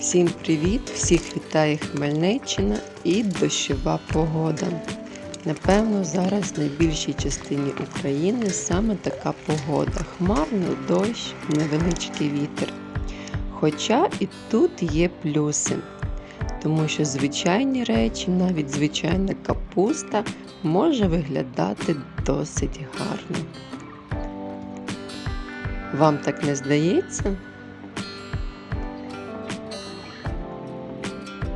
Всім привіт! Всіх вітає Хмельниччина і дощова погода. Напевно, зараз в найбільшій частині України саме така погода. Хмарно, дощ, невеличкий вітер. Хоча і тут є плюси, тому що звичайні речі, навіть звичайна капуста, може виглядати досить гарно. Вам так не здається?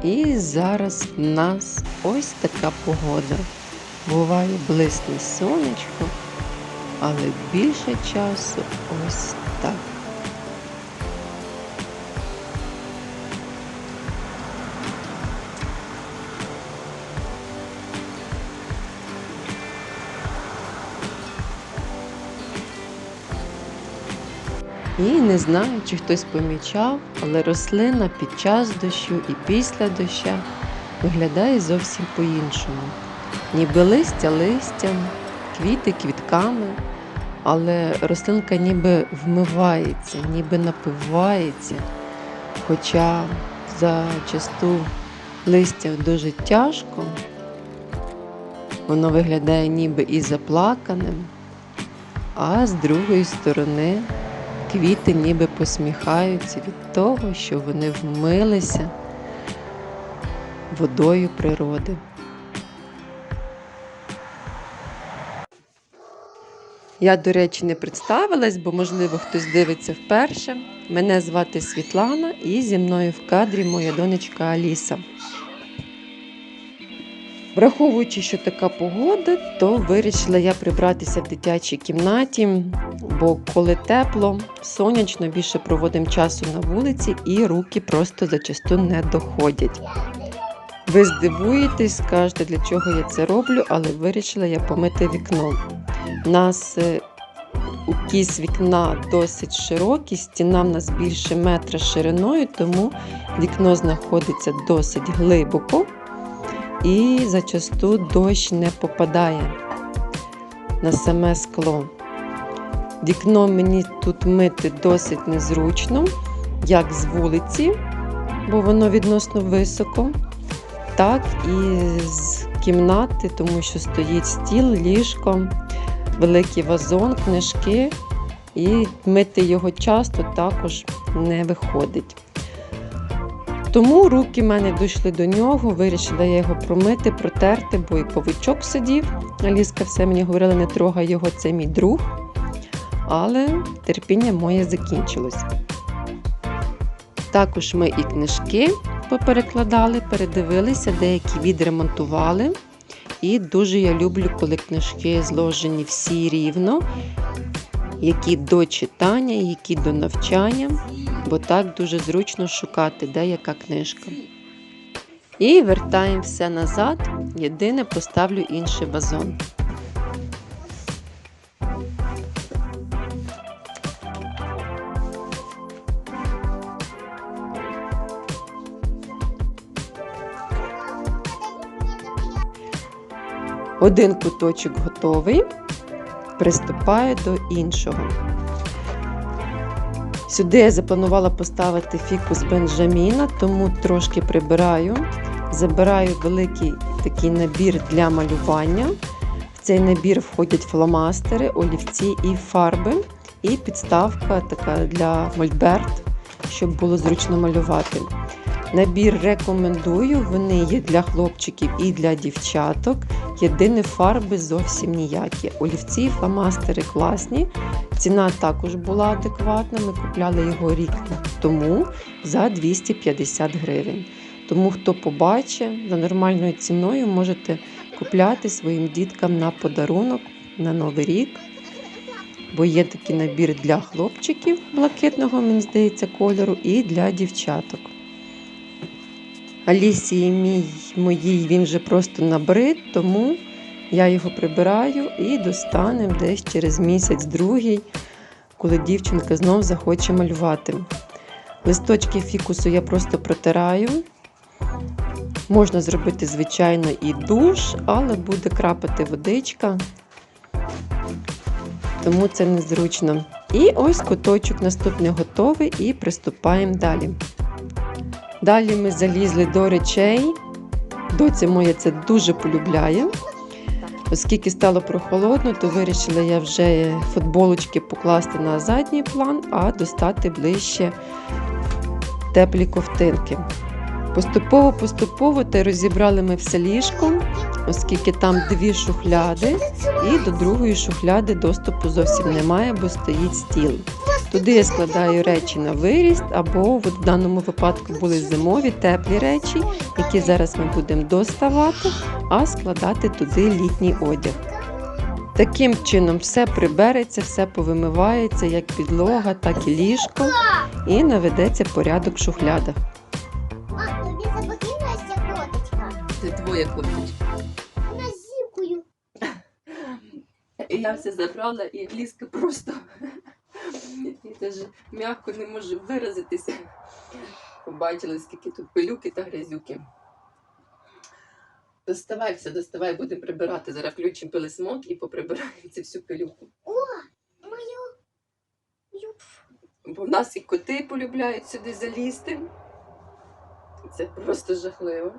І зараз в нас ось така погода. Буває блисне сонечко, але більше часу ось так. І не знаю, чи хтось помічав, але рослина під час дощу і після доща виглядає зовсім по-іншому. Ніби листя листям, квіти квітками, але рослинка ніби вмивається, ніби напивається. Хоча зачасту листя дуже тяжко, воно виглядає ніби і заплаканим, а з другої сторони квіти ніби посміхаються від того, що вони вмилися водою природи. Я, до речі, не представилась, бо, можливо, хтось дивиться вперше. Мене звати Світлана і зі мною в кадрі моя донечка Аліса. Враховуючи, що така погода, то вирішила я прибратися в дитячій кімнаті, бо коли тепло, сонячно більше проводимо часу на вулиці і руки просто зачасту не доходять. Ви здивуєтесь, скажете, для чого я це роблю, але вирішила я помити вікно. У нас е, укіс вікна досить широкий, стіна в нас більше метра шириною, тому вікно знаходиться досить глибоко і зачасту дощ не попадає на саме скло. Вікно мені тут мити досить незручно, як з вулиці, бо воно відносно високо, так і з кімнати, тому що стоїть стіл, ліжко, великий вазон, книжки, і мити його часто також не виходить. Тому руки в мене дійшли до нього, вирішила я його промити, протерти, бо і павичок сидів. Аліска все мені говорила, не трогай його, це мій друг. Але терпіння моє закінчилось. Також ми і книжки поперекладали, передивилися, деякі відремонтували. І дуже я люблю, коли книжки зложені всі рівно, які до читання, які до навчання, бо так дуже зручно шукати, де яка книжка. І вертаємо все назад. Єдине поставлю інший вазон. Один куточок готовий, приступаю до іншого. Сюди я запланувала поставити фікус Бенджаміна, тому трошки прибираю. Забираю великий такий набір для малювання. В цей набір входять фломастери, олівці і фарби, і підставка така для мольберт, щоб було зручно малювати. Набір рекомендую, вони є для хлопчиків і для дівчаток. Єдине фарби зовсім ніякі. Олівці, і фломастери класні. Ціна також була адекватна. Ми купляли його рік тому за 250 гривень. Тому хто побачить, за нормальною ціною можете купляти своїм діткам на подарунок на Новий рік. Бо є такий набір для хлопчиків блакитного, мені здається, кольору, і для дівчаток. Алісії мій моїй він вже просто набрид, тому я його прибираю і достанемо десь через місяць-другий, коли дівчинка знов захоче малювати. Листочки фікусу я просто протираю. Можна зробити, звичайно, і душ, але буде крапати водичка, тому це незручно. І ось куточок наступний готовий і приступаємо далі. Далі ми залізли до речей. Доця моя це дуже полюбляє. Оскільки стало прохолодно, то вирішила я вже футболочки покласти на задній план, а достати ближче теплі ковтинки. Поступово-поступово та розібрали ми все ліжко, оскільки там дві шухляди, і до другої шухляди доступу зовсім немає, бо стоїть стіл. Туди я складаю речі на виріст, або в даному випадку були зимові теплі речі, які зараз ми будемо доставати, а складати туди літній одяг. Таким чином все прибереться, все повимивається, як підлога, так і ліжко, і наведеться порядок в шухлядах. А, тобі запокинулася коточка. Це твоя кофточка. Вона з зімкою. Я все забрала, і Ліска просто і даже м'яко не може виразитися. Побачили, скільки тут пилюки та грязюки. Доставай все, доставай, будемо прибирати. Зараз включимо пилисмок і поприбираємо цю всю пилюку. О, мою. Люб. Бо в нас і коти полюбляють сюди залізти. Це просто жахливо.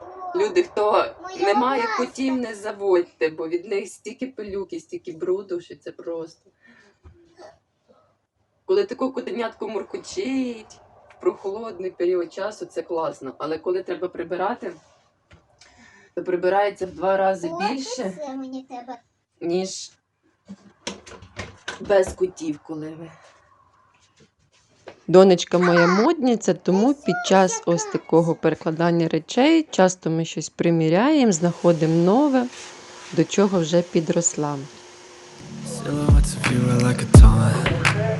О, Люди, хто не має котів, не заводьте, бо від них стільки пилюки, стільки бруду, що це просто. Коли таку котенятку муркочить в прохолодний період часу, це класно. Але коли треба прибирати, то прибирається в два рази О, більше, Це мені тебе. ніж без котів, коли ви. Донечка моя модниця, тому під час ось такого перекладання речей часто ми щось приміряємо, знаходимо нове, до чого вже підросла.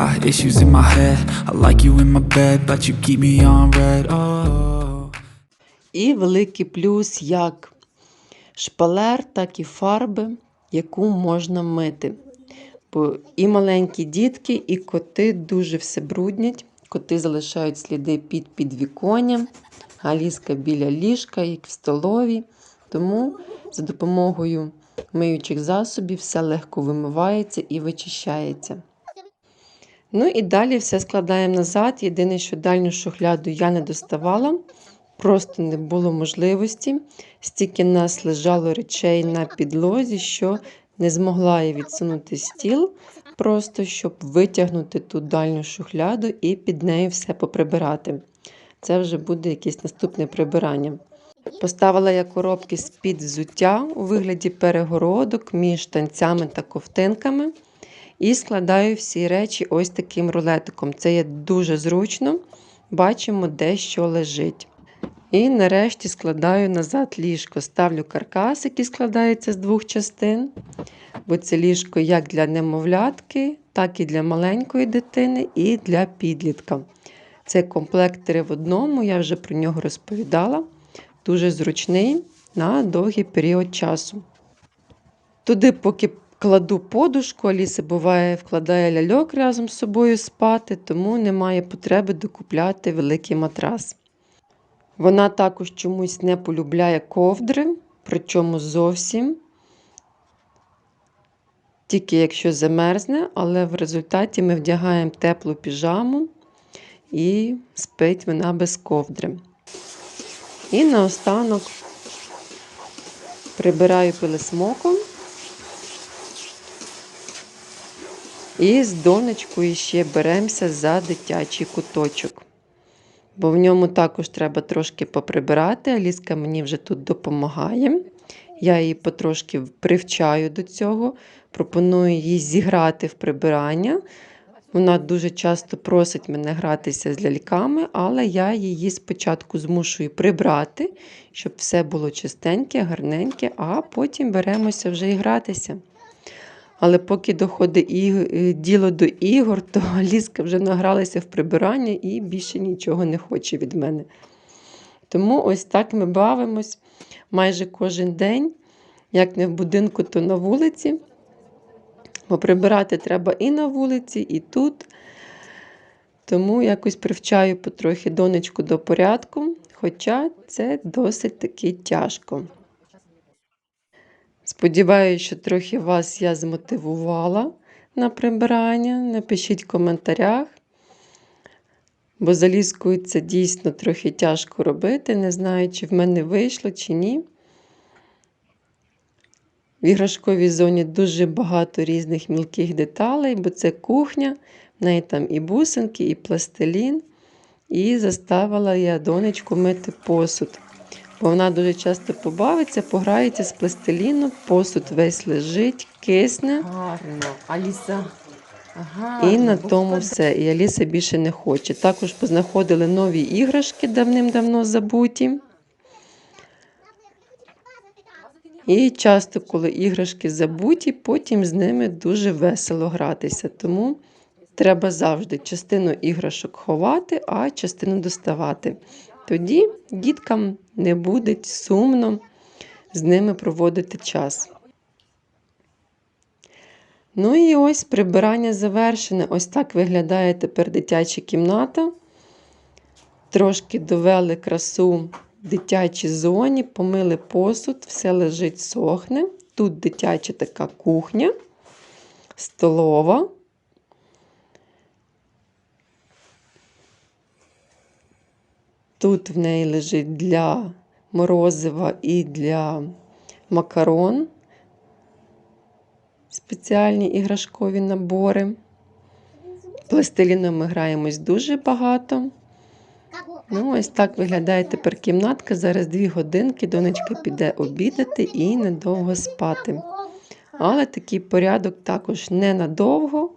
Got issues in my head. I like you in my bed, but you keep me on red. Oh. І великий плюс як шпалер, так і фарби, яку можна мити. Бо і маленькі дітки, і коти дуже все бруднять. Коти залишають сліди під підвіконням, галізка біля ліжка, як в столовій. Тому за допомогою миючих засобів все легко вимивається і вичищається. Ну і далі все складаємо назад. Єдине, що дальню шухляду я не доставала, просто не було можливості. Стільки нас лежало речей на підлозі, що не змогла я відсунути стіл, просто щоб витягнути ту дальню шухляду і під нею все поприбирати. Це вже буде якесь наступне прибирання. Поставила я коробки з-під взуття у вигляді перегородок між танцями та ковтинками. І складаю всі речі ось таким рулетиком. Це є дуже зручно. Бачимо, де що лежить. І нарешті складаю назад ліжко. Ставлю каркас, який складається з двох частин. Бо це ліжко як для немовлятки, так і для маленької дитини, і для підлітка. Це комплект три в одному, я вже про нього розповідала. Дуже зручний на довгий період часу. Туди, поки кладу подушку, Аліса буває вкладає ляльок разом з собою спати, тому немає потреби докупляти великий матрас. Вона також чомусь не полюбляє ковдри, причому зовсім. Тільки якщо замерзне, але в результаті ми вдягаємо теплу піжаму і спить вона без ковдри. І наостанок прибираю пилисмоком. І з донечкою ще беремося за дитячий куточок. Бо в ньому також треба трошки поприбирати. Аліска мені вже тут допомагає. Я її потрошки привчаю до цього, пропоную їй зіграти в прибирання. Вона дуже часто просить мене гратися з ляльками, але я її спочатку змушую прибрати, щоб все було чистеньке, гарненьке, а потім беремося вже і гратися. Але поки доходить і, е, діло до ігор, то Аліска вже награлася в прибирання і більше нічого не хоче від мене. Тому ось так ми бавимось майже кожен день, як не в будинку, то на вулиці. Бо прибирати треба і на вулиці, і тут. Тому якось привчаю потрохи донечку до порядку, хоча це досить таки тяжко. Сподіваюся, що трохи вас я змотивувала на прибирання. Напишіть в коментарях. Бо за ліскою це дійсно трохи тяжко робити. Не знаю, чи в мене вийшло, чи ні. В іграшковій зоні дуже багато різних мілких деталей, бо це кухня, в неї там і бусинки, і пластилін. І заставила я донечку мити посуд. Бо вона дуже часто побавиться, пограється з пластиліном, посуд весь лежить, кисне. Гарно. Аліса. І на тому все. І Аліса більше не хоче. Також познаходили нові іграшки давним-давно забуті. І часто, коли іграшки забуті, потім з ними дуже весело гратися. Тому треба завжди частину іграшок ховати, а частину доставати. Тоді діткам не буде сумно з ними проводити час. Ну і ось прибирання завершене. Ось так виглядає тепер дитяча кімната. Трошки довели красу в дитячій зоні, помили посуд, все лежить, сохне. Тут дитяча така кухня, столова. Тут в неї лежить для морозива і для макарон спеціальні іграшкові набори. Пластиліном ми граємось дуже багато. Ну, ось так виглядає тепер кімнатка. Зараз дві годинки. Донечка піде обідати і недовго спати. Але такий порядок також ненадовго,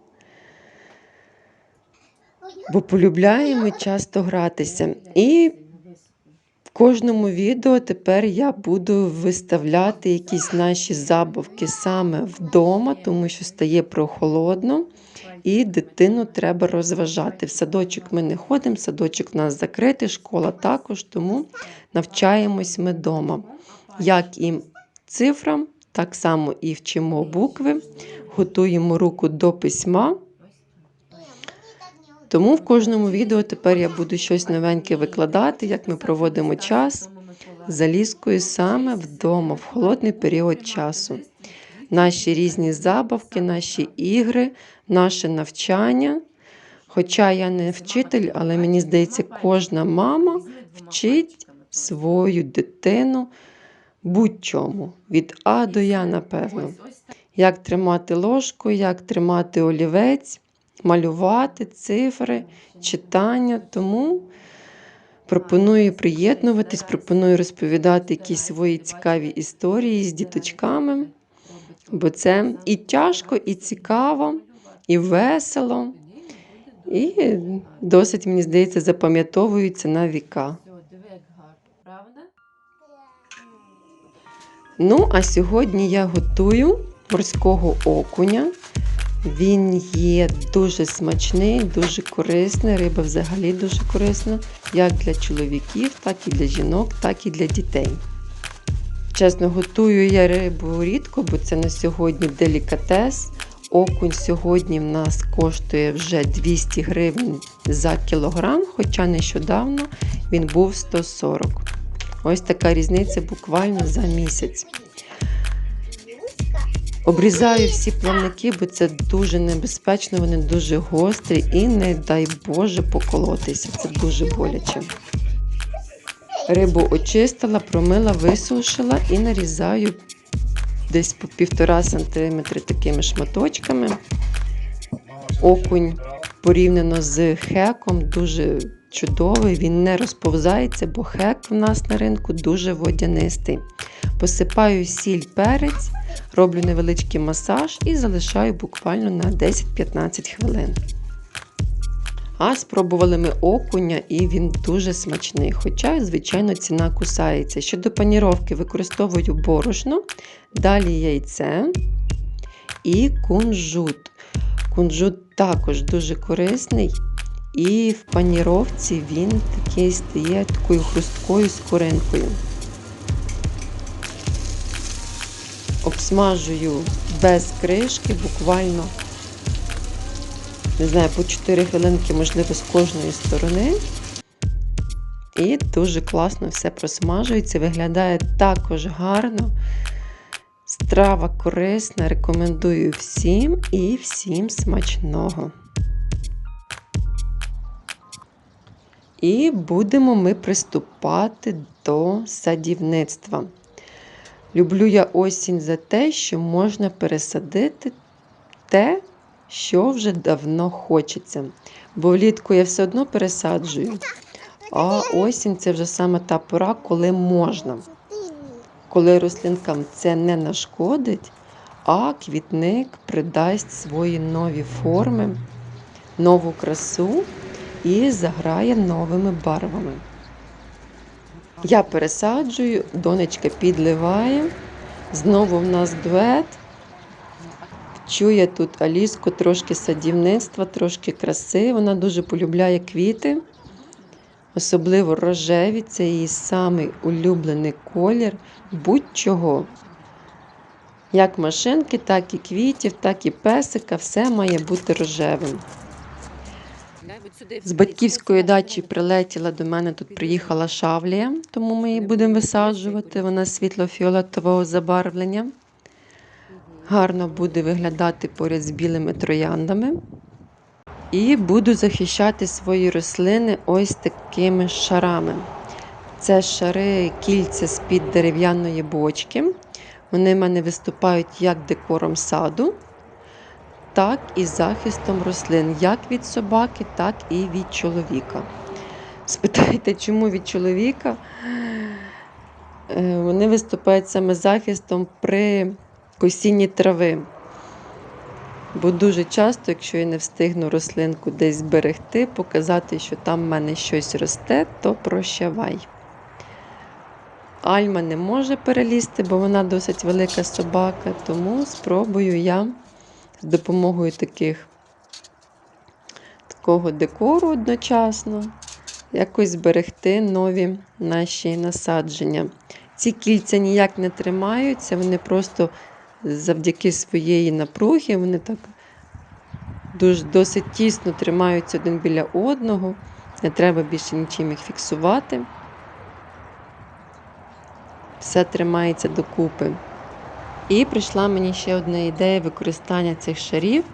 бо полюбляємо часто гратися. І в кожному відео тепер я буду виставляти якісь наші забавки саме вдома, тому що стає прохолодно. І дитину треба розважати. В садочок ми не ходимо, садочок у нас закритий, школа також, тому навчаємось ми вдома. Як і цифрам, так само і вчимо букви, готуємо руку до письма. Тому в кожному відео тепер я буду щось новеньке викладати, як ми проводимо час за ліскою саме вдома, в холодний період часу. Наші різні забавки, наші ігри, наше навчання. Хоча я не вчитель, але мені здається, кожна мама вчить свою дитину будь-чому. Від А до Я, напевно. Як тримати ложку, як тримати олівець, малювати, цифри, читання. Тому пропоную приєднуватись, пропоную розповідати якісь свої цікаві історії з діточками. Бо це і тяжко, і цікаво, і весело, і досить, мені здається, запам'ятовується на віка. Ну, а сьогодні я готую морського окуня. Він є дуже смачний, дуже корисний. Риба взагалі дуже корисна, як для чоловіків, так і для жінок, так і для дітей. Чесно, готую я рибу рідко, бо це на сьогодні делікатес. Окунь сьогодні в нас коштує вже 200 гривень за кілограм, хоча нещодавно він був 140. Ось така різниця буквально за місяць. Обрізаю всі плавники, бо це дуже небезпечно, вони дуже гострі і не дай Боже поколотися. Це дуже боляче. Рибу очистила, промила, висушила і нарізаю десь по півтора сантиметри такими шматочками. Окунь порівняно з хеком дуже чудовий, він не розповзається, бо хек в нас на ринку дуже водянистий. Посипаю сіль перець, роблю невеличкий масаж і залишаю буквально на 10-15 хвилин. А спробували ми окуня, і він дуже смачний. Хоча, звичайно, ціна кусається. Щодо паніровки використовую борошно, далі яйце і кунжут. Кунжут також дуже корисний. І в паніровці він такий стає такою хрусткою скоринкою. Обсмажую без кришки, буквально, не знаю, по 4 хвилинки, можливо, з кожної сторони. І дуже класно все просмажується, виглядає також гарно. Страва корисна, рекомендую всім і всім смачного. І будемо ми приступати до садівництва. Люблю я осінь за те, що можна пересадити те, що вже давно хочеться. Бо влітку я все одно пересаджую. А осінь це вже саме та пора, коли можна. Коли рослинкам це не нашкодить, а квітник придасть свої нові форми, нову красу і заграє новими барвами. Я пересаджую, донечка підливає. Знову в нас дует. Вчу тут Аліску трошки садівництва, трошки краси. Вона дуже полюбляє квіти, особливо рожеві. Це її самий улюблений колір будь-чого. Як машинки, так і квітів, так і песика, все має бути рожевим. З батьківської дачі прилетіла до мене, тут приїхала шавлія, тому ми її будемо висаджувати. Вона світло-фіолетового забарвлення. Гарно буде виглядати поряд з білими трояндами. І буду захищати свої рослини ось такими шарами. Це шари кільця з-під дерев'яної бочки. Вони в мене виступають як декором саду, так і захистом рослин, як від собаки, так і від чоловіка. Спитайте, чому від чоловіка? Е, Вони виступають саме захистом при косінні трави. Бо дуже часто, якщо я не встигну рослинку десь зберегти, показати, що там в мене щось росте, то прощавай. Альма не може перелізти, бо вона досить велика собака, тому спробую я з допомогою таких, такого декору одночасно якось зберегти нові наші насадження. Ці кільця ніяк не тримаються, вони просто завдяки своєї напруги, вони так дуже, досить тісно тримаються один біля одного. Не треба більше нічим їх фіксувати. Все тримається докупи. І прийшла мені ще одна ідея використання цих шарів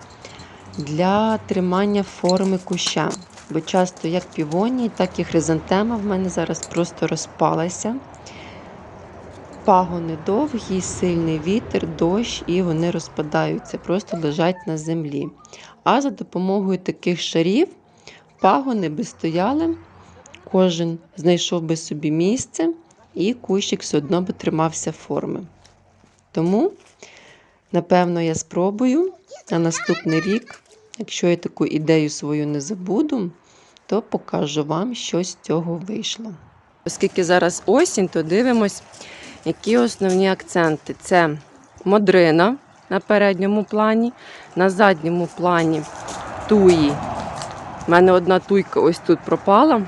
для тримання форми куща. Бо часто як півонії, так і хризантема в мене зараз просто розпалася. Пагони довгі, сильний вітер, дощ, і вони розпадаються, просто лежать на землі. А за допомогою таких шарів пагони би стояли, кожен знайшов би собі місце, і кущик все одно би тримався форми. Тому, напевно, я спробую на наступний рік, якщо я таку ідею свою не забуду, то покажу вам, що з цього вийшло. Оскільки зараз осінь, то дивимось, які основні акценти. Це модрина на передньому плані, на задньому плані туї. У мене одна туйка ось тут пропала.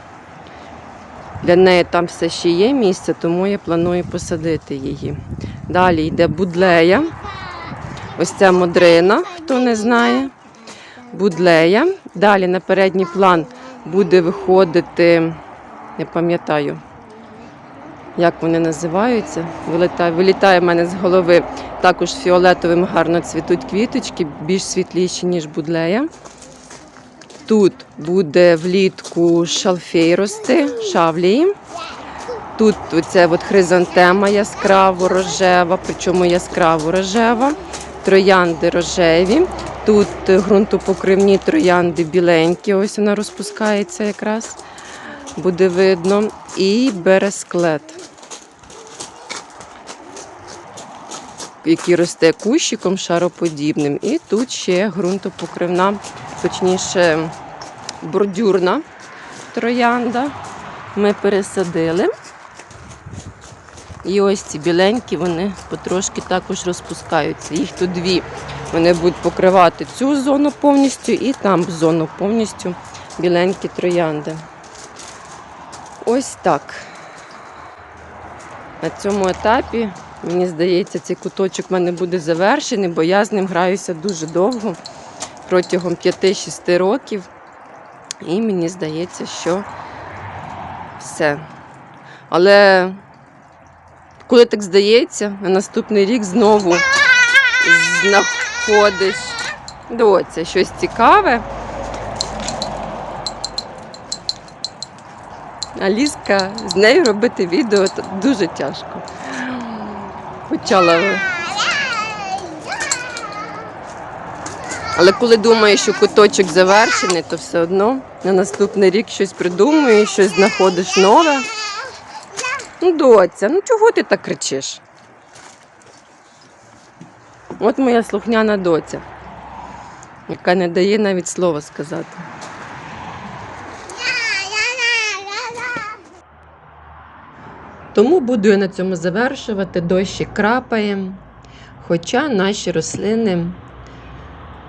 Для неї там все ще є місце, тому я планую посадити її. Далі йде будлея. Ось ця модрина, хто не знає. Будлея. Далі на передній план буде виходити, не пам'ятаю, як вони називаються. Вилітає, вилітає в мене з голови. Також фіолетовим гарно цвітуть квіточки, більш світліші, ніж будлея. Тут буде влітку шалфей рости, шавлії. Тут оце от хризантема яскраво рожева, причому яскраво рожева, троянди рожеві. Тут ґрунтопокривні троянди біленькі, ось вона розпускається якраз, буде видно. І бересклет, який росте кущиком шароподібним. І тут ще ґрунтопокривна, точніше, бордюрна троянда. Ми пересадили. І ось ці біленькі, вони потрошки також розпускаються. Їх тут дві. Вони будуть покривати цю зону повністю і там зону повністю біленькі троянди. Ось так. На цьому етапі, мені здається, цей куточок в мене буде завершений, бо я з ним граюся дуже довго, протягом 5-6 років. І мені здається, що все. Але коли так здається, на наступний рік знову знаходиш доця щось цікаве. Аліска, з нею робити відео дуже тяжко. Почала. Але коли думаєш, що куточок завершений, то все одно на наступний рік щось придумуєш, щось знаходиш нове. Ну, доця, ну чого ти так кричиш? От моя слухняна доця, яка не дає навіть слова сказати. Тому буду я на цьому завершувати. Дощик крапає, хоча наші рослини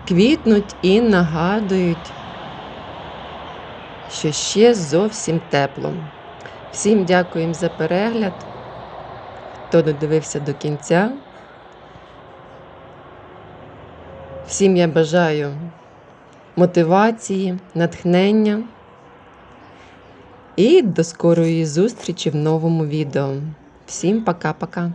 квітнуть і нагадують, що ще зовсім тепло. Всім дякуємо за перегляд, хто додивився до кінця. Всім я бажаю мотивації, натхнення і до скорої зустрічі в новому відео. Всім пока-пока!